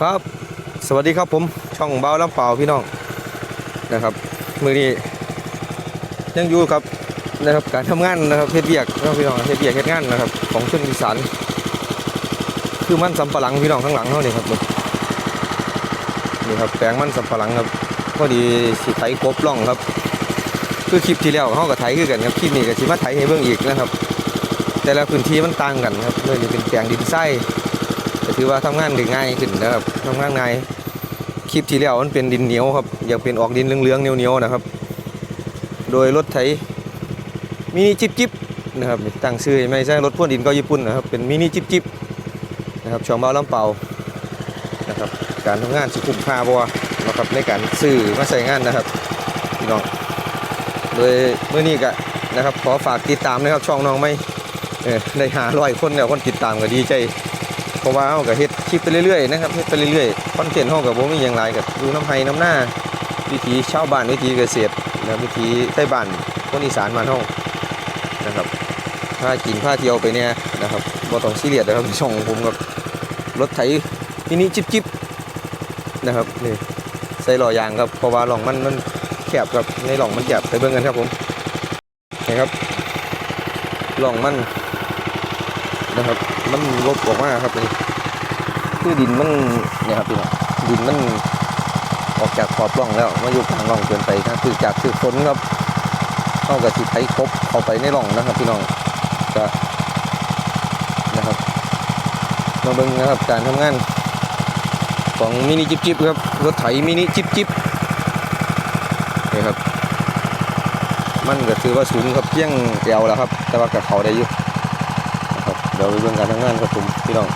ครับ สวัสดีครับผมช่องเบาลำเปล่าพี่น้องนะครับมือนี้ยังอยู่ครับนะครับการทำงานนะครับเฮ็ดเวียกนะครับพี่น้องเฮ็ดเวียกเฮ็ดงานนะครับ ของชนอีสานคือมันสำปะหลังพี่น้องข้างหลังเขานี่ครับนี่ครับแปลงมันสำปะหลังครับพอดีสิไถกบล่องครับ คือคลิปที่แล้วเขากับไถคือกันครับคลิปนี้ก็สิมาไถให้เบิ่งอีกนะครับ แต่ละพื้นที่มันต่างกันครับเลยเป็นแปลงดินทรายก็ ถือว่าทำงานได้ง่ายขึ้นนะครับทำงานง่ายคลิปที่แล้วมันเป็นดินเหนียวครับอยากเป็นออกดินเหลืองๆเหนียวๆนะครับ โดยรถไถมินิจิบจิบนะครับตั้งชื่อไม่ใช่รถพ่วงดินก็ญี่ปุ่นนะครับเป็นมินิจิบจิบนะครับช่องเบาลำเป่านะครับการทำงานสุขุมค่าบัวนะครับในการซื้อมาใส่งานนะครับพี่น้องโดยเมื่อนี้ก็นะครับขอฝากติดตามนะครับช่องน้องไม่ได้หาร้อยคนแล้วคนติดตามก็ดีใจ เพราะว่าเฮาก็เฮ็ดคลิปไปเรื่อยๆนะครับเฮ็ดไปเรื่อยๆคอนเทนต์เฮาก็บ่มีหยังหลายก็ดูน้ำไห้น้ำหน้าวิถีชาวบ้านวิถีเกษตรนะวิถีใต้บ้านคนอีสานบ้านเฮานะครับพากินพาเที่ยวไปเนี่ยนะครับบ่ต้องซีเรียสนะครับช่องผมกับรถไถมินิจิบจิบนะครับนี่ใส่หล้อยางครับเพราะว่าหล่องมันมันแคบครับในหล่องมันแคบไปเบิ่งกันครับผมนี่ครับหล่องมัน นะครับ มันลบออกมาครับนี่คือดินมันเนี่ยครับพี่น้องดินมันออกจากขอบร่องแล้วมาอยู่กลางร่องเกินไปนะคือจากคือฝนครับเข้ากับที่ไถครบเข้าไปในร่องนะครับ พี่น้องก็นะครับมาเบิ่งนะครับการทำงานของมินิจิบจิบครับรถไถมินิจิบจิบนี่ครับ มันก็ถือว่าสูงครับเพียงแอวแล้วครับ แต่ว่ากับเขาได้อยู่นะ ดี๋ยวไปเบิ่งการทำงานครับผมพี่น้อง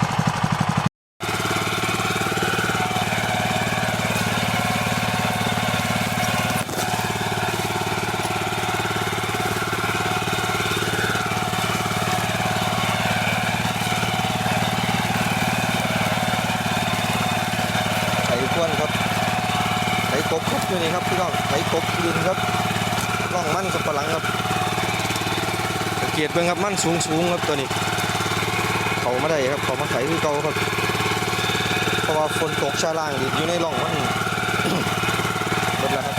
ไถควนครับไถกบครับอยู่นี่ครับพี่น้องไถกบดินครับร่องมั่นกับปลังครับเกียรเบิ่งครับมั่นสูงสูงครับตัวนี้ มาได้ครับเขามาไถคือเก่าครับเพราะว่าฝนตกชาล่างอยู่ในร่องมันหมดแล้วครับ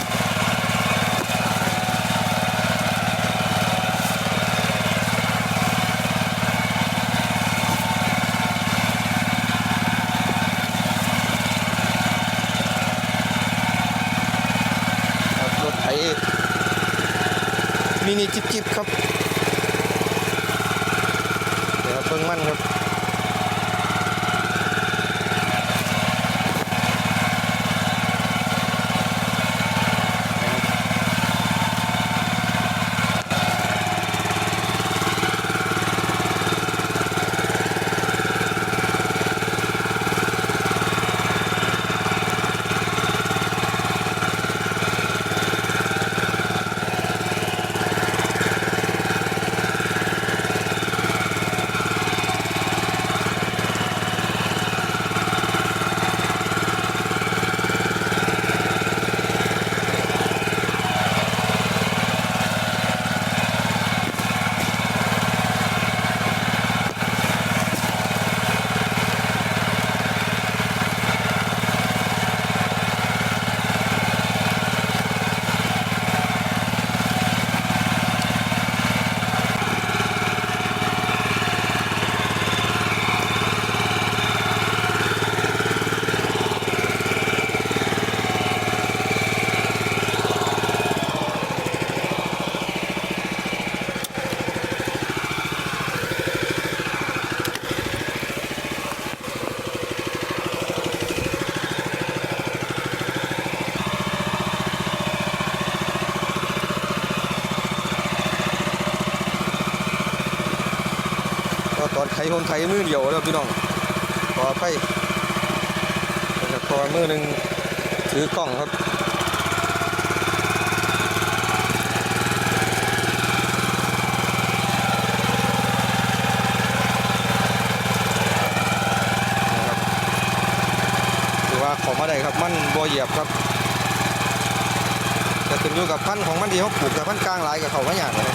รับรถไถมินิจิบจิบครับ เดี๋ยวเบิ่งมั่นครับ ก็ตอนไถคนไถมือเดียวแล้วพี่น้องขออภัยนะครับเพราะว่ามือหนึ่งถือกล้องครับนะครับถือว่าขอมาได้ครับมันบ่เหยียบครับแต่ขึ้นอยู่กับพันธุ์ของมันที่เขาปลูกแต่พันธุ์กลางหลายกับเขาไม่อยากเลย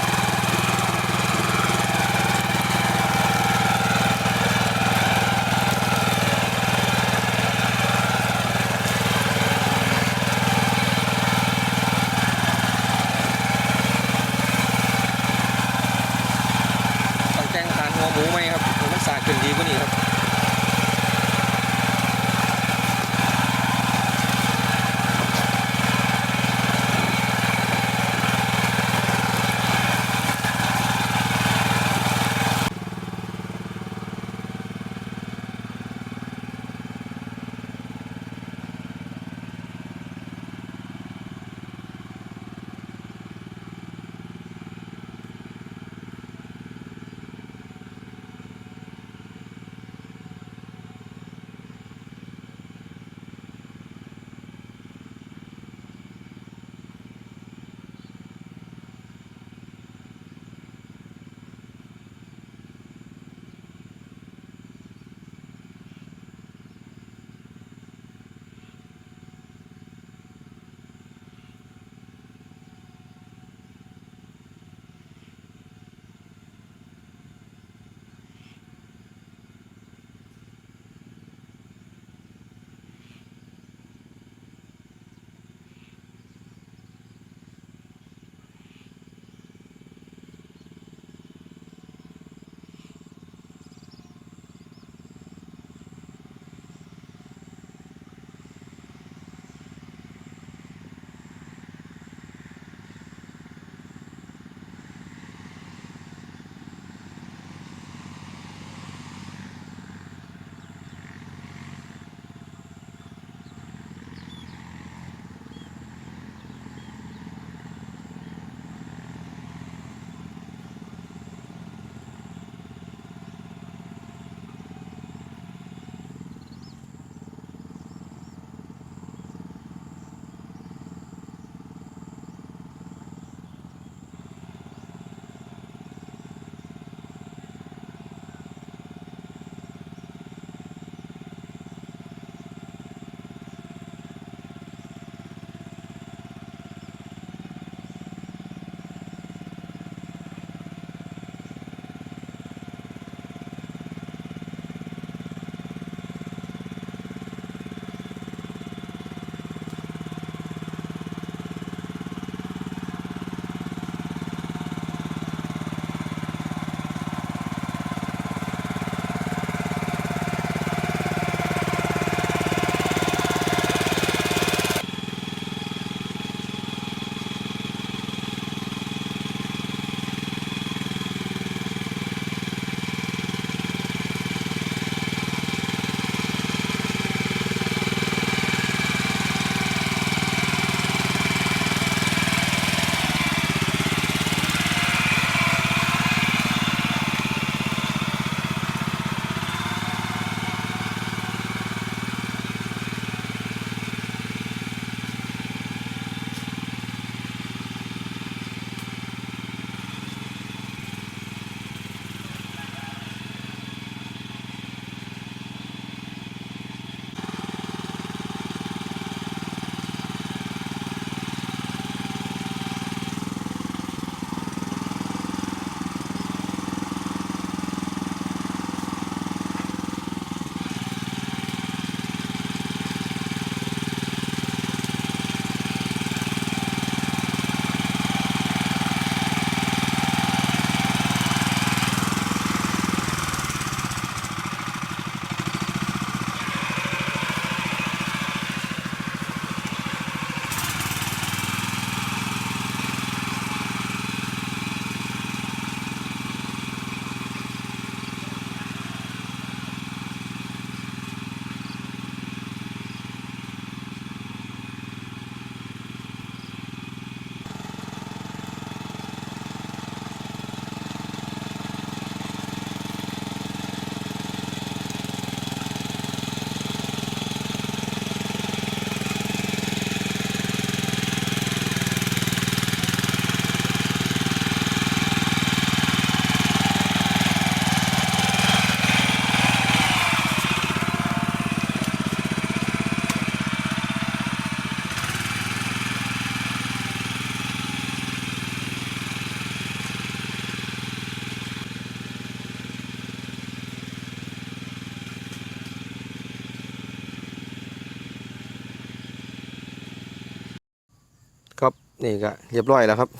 นี่ก็เรียบร้อยแล้วครับ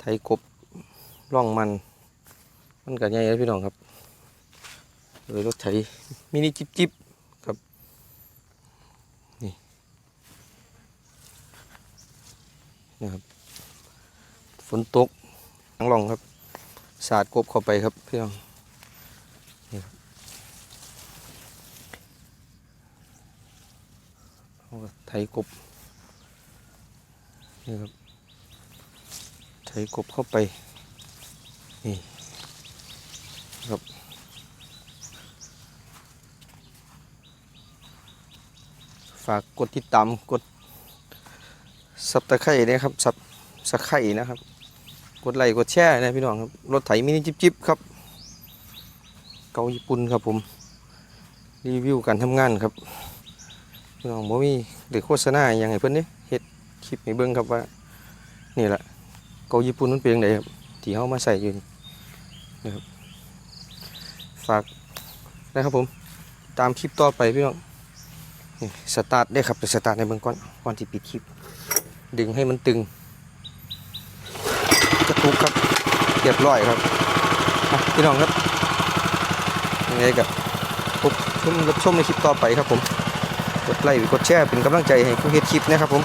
ไทยกบร่องมัน มันก็ใหญ่แล้วพี่น้องครับเลยรถไถมินิจิบจิบครับ นี่นะครับฝนตกทังร่องครับ สาดกบเข้าไปครับพี่น้องนี่ครับไถกบ นี่ครับไถกบเข้าไป นี่ครับฝากกดติดตามกดซับตะไคร่นะครับซับสะไคร่นะครับ กดไลค์กดแชร์นะพี่น้องครับรถไถมินิจิบจิบครับ เกาญี่ปุ่นครับผม รีวิวการทำงานครับพี่น้องบ่มีหรือโฆษณาอย่างไรเพิ่อนเนี่เฮ็ดค ลิปให้เบิ่งครับว่า นี่แหละเกาญี่ปุ่นมันเป็นจังไดครับที่เฮามาใส่อยู่นะครับฝากนะครับผม ตามคลิปต่อไปพี่น้องสตาร์ทได้ครับไปสตาร์ทในเบื้องก่อนก่อนที่ปิดคลิป ดึงให้มันตึงกระทุกครับเรียบร้อยครับพี่น้องครับยังไงกับพบชมรับชมในคลิปต่อไปครับผมกดไลค์กดแชร์เป็นกำลังใจให้ผู้เฮ็ดคลิปนะครับผม